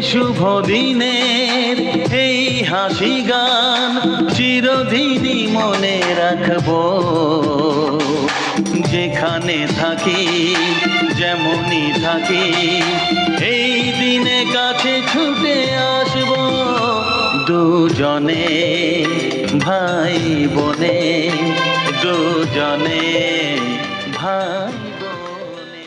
শুভ দিনের, এই হাসি গান চিরদিনই মনে রাখব। যেখানে থাকি, যেমনই থাকি, এই দিনে কাছে ছুটে আসব। দুজনে ভাই বনে দুজনে ভাই বনে